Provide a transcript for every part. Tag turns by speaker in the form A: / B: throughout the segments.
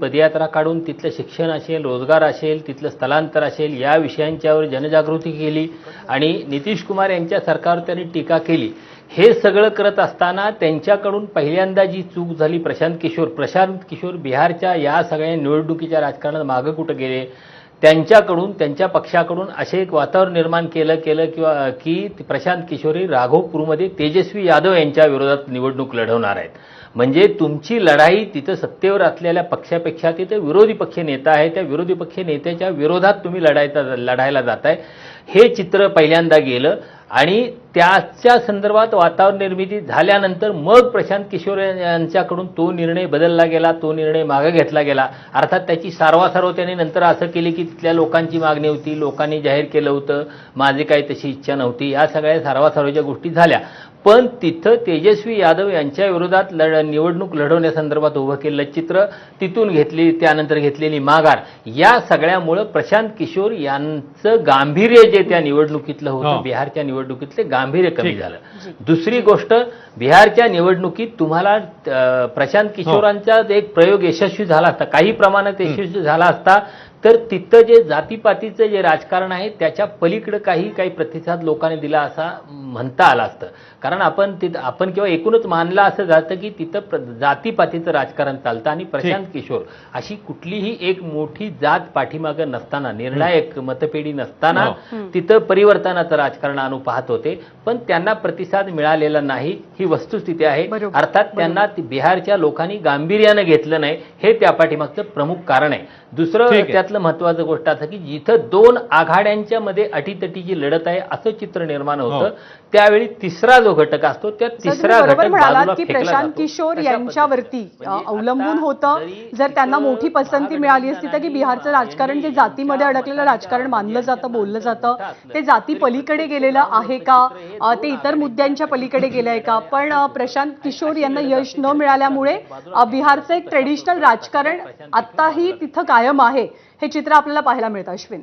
A: पदयात्रा काढून तिथलं शिक्षण असेल रोजगार असेल तिथलं स्थलांतर असेल या विषयांच्यावर जनजागृती केली आणि नितीश कुमार यांच्या सरकारवर त्यांनी टीका केली. हे सगळं करत असताना त्यांच्याकडून पहिल्यांदा जी चूक झाली प्रशांत किशोर प्रशांत किशोर बिहारच्या या सगळ्या निवडणुकीच्या राजकारणात मागं कुठं गेले? त्यांच्याकडून त्यांच्या पक्षाकडून असे एक वातावरण निर्माण केलं केलं किंवा की प्रशांत किशोरी राघोपूरमध्ये तेजस्वी यादव यांच्या विरोधात निवडणूक लढवणार आहेत. म्हणजे तुमची लढाई तिथं सत्तेवर असलेल्या पक्षापेक्षा तिथं विरोधी पक्ष नेता आहे त्या विरोधी पक्ष नेत्याच्या विरोधात तुम्ही लढायचा लढायला जाताय. हे चित्र पहिल्यांदा गेलं आणि त्याच्या संदर्भात वातावरण निर्मिती झाल्यानंतर मग प्रशांत किशोर यांच्याकडून तो निर्णय बदलला गेला तो निर्णय मागे घेतला गेला. अर्थात त्याची सारवासारव त्यांनी नंतर असं केली की तिथल्या लोकांची मागणी होती लोकांनी जाहीर केलं होतं माझी काही तशी इच्छा नव्हती या सगळ्या सारवासारवच्या गोष्टी झाल्या. पण तिथं तेजस्वी यादव यांच्या विरोधात लढ निवडणूक लढवण्यासंदर्भात उभं केलेलं चित्र तिथून घेतली त्यानंतर घेतलेली माघार. या सगळ्यामुळं प्रशांत किशोर यांचं गांभीर्य जे त्या निवडणुकीतलं होतं
B: हो.
A: बिहारच्या निवडणुकीतले गांभीर्य कमी
B: ठीक.
A: झालं दुसरी गोष्ट बिहारच्या निवडणुकीत तुम्हाला प्रशांत किशोरांचा एक प्रयोग यशस्वी झाला असता काही प्रमाणात यशस्वी झाला असता तर तिथं जे जातीपातीचं जे राजकारण आहे त्याच्या पलीकडे काही काही प्रतिसाद लोकांनी दिला असा म्हणता आला असतं. कारण आपण तिथं आपण किंवा एकूणच मानलं असं जातं की तिथं प्र- जातीपातीचं राजकारण चालतं आणि प्रशांत किशोर अशी कुठलीही एक मोठी जात पाठीमागं नसताना निर्णायक मतपेढी नसताना
B: हो.
A: तिथं परिवर्तनाचं राजकारण आणू पाहत होते. पण त्यांना प्रतिसाद मिळालेला नाही ही वस्तुस्थिती आहे. अर्थात त्यांना ती बिहारच्या लोकांनी गांभीर्यानं घेतलं नाही हे त्या पाठीमागचं प्रमुख कारण आहे. दुसरं
B: ठीक आहे.
A: त्यातलं महत्वाचं गोष्ट असं की जिथं दोन आघाड्यांच्या मध्ये अटीतटीची लढत आहे असं चित्र निर्माण
B: हो.
A: होतं. त्यावेळी तिसरा जो घटक असतो त्या तिसरा
C: बरोबर
A: घटक बाजूला
C: की प्रशांत. किशोर यांच्यावरती
A: म्हणजे
C: अवलंबून होतं
A: जरी
C: त्यांना मोठी पसंती मिळाली असती तर की बिहारचं राजकारण जे जातीमध्ये अडकलेलं राजकारण मानलं जातं बोललं जातं ते जाती पलीकडे गेलेलं आहे का? ते इतर मुद्द्यांच्या पलीकडे गेलं आहे का? पण प्रशांत किशोर यांना यश न मिळाल्यामुळे बिहारचं एक ट्रेडिशनल राजकारण आत्ताही तिथं कायम आहे. हे चित्र आपल्याला पाहायला मिळतं अश्विन.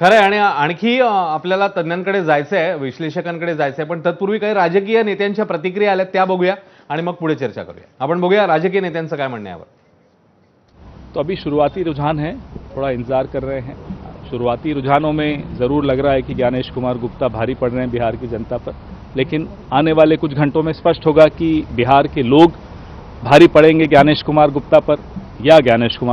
B: खरं आहे आणि आणखी आपल्याला तज्ज्ञांकडे जायचं आहे विश्लेषकांकडे जायचं आहे पण तत्पूर्वी काही राजकीय नेत्यांच्या प्रतिक्रिया आल्यात त्या बघूया आणि मग पुढे चर्चा करूया. आपण बघूया राजकीय नेत्यांचं काय म्हणणं आहे यावर.
D: तो अभी शुरुआती रुझान है थोड़ा इंतजार कर रहे हैं। शुरुआती रुझानों में ज़रूर लग रहा है कि ज्ञानेश कुमार गुप्ता भारी पड़ रहे हैं बिहार की जनता पर लेकिन आने वाले कुछ घंटों में स्पष्ट होगा कि बिहार के लोग भारी पड़ेंगे ज्ञानेश कुमार गुप्ता पर या ज्ञानेश कुमार